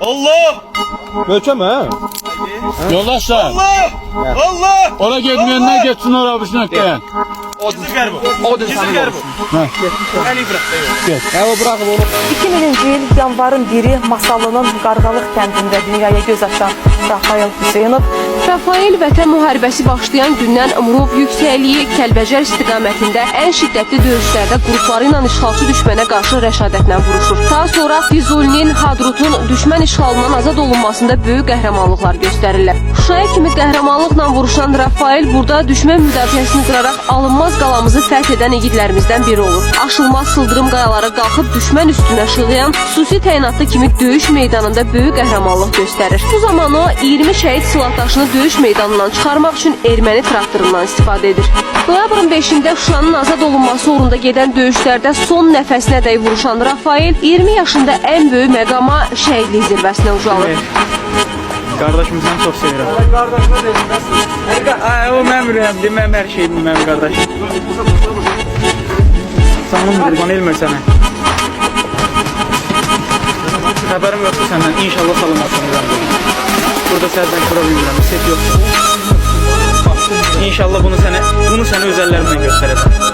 Allah! Möhkəm hə? Yoldaşlar, Allah! Allah! ora getmeyenler geçsin ora bu nöqtəyə. Gizli gər bu. Odur Gizli gər bu. Hə. Əni bırak. Hə, o buraxıb onu. 2000-ci il yanvarın 1-i Masallı'nın Qarqalıq kəndində dünyaya göz açan Rafael Hüseynov Rafael Vətən müharibəsi başlayan gündən Murov yüksəkliyi Kəlbəcər istiqamətində ən şiddətli döyüşlərdə qrupları ilə işğalçı düşmənə qarşı rəşadətlə vuruşur. Daha sonra Füzulinin, Hadrutun düşmən işğalından azad olunmasında böyük qəhrəmanlıqlar göstərirlər. Şuşaya kimi qəhrəmanlıqla vuruşan Rafael burada düşmən müdafiəsini qıraraq alınmaz qalamızı fəth edən igidlərimizdən biri olur. Aşılmaz sıldırım qayalara qalxıb düşmən üstünə şığıyan xüsusi təyinatlı kimi döyüş meydanında böyük qəhrəmanlıq göstərir. Bu zaman o 20 şəhid silahdaşını döyüş meydanından çıxarmaq üçün erməni traktorundan istifadə edir. Noyabrın 5-də Şuşanın azad olunması uğrunda gedən döyüşlərdə son nəfəsinədək vuruşan Rafael 20 yaşında ən böyük məqama şəhidlik zirvəsinə ucalır. Qardaşım səni çox sevirəm. Qardaşına deyirəm. Ay, o mənim ürəyimdir, mənim hər şeyim mənim qardaşım. Canım qurban elmir sənə. Xəbərim yoxdur səndən. İnşallah salamatsan. Burada sərdən kura bilmirəm. Set yoxdur. İnşallah bunu sənə, bunu öz əllərimlə göstərəcəm.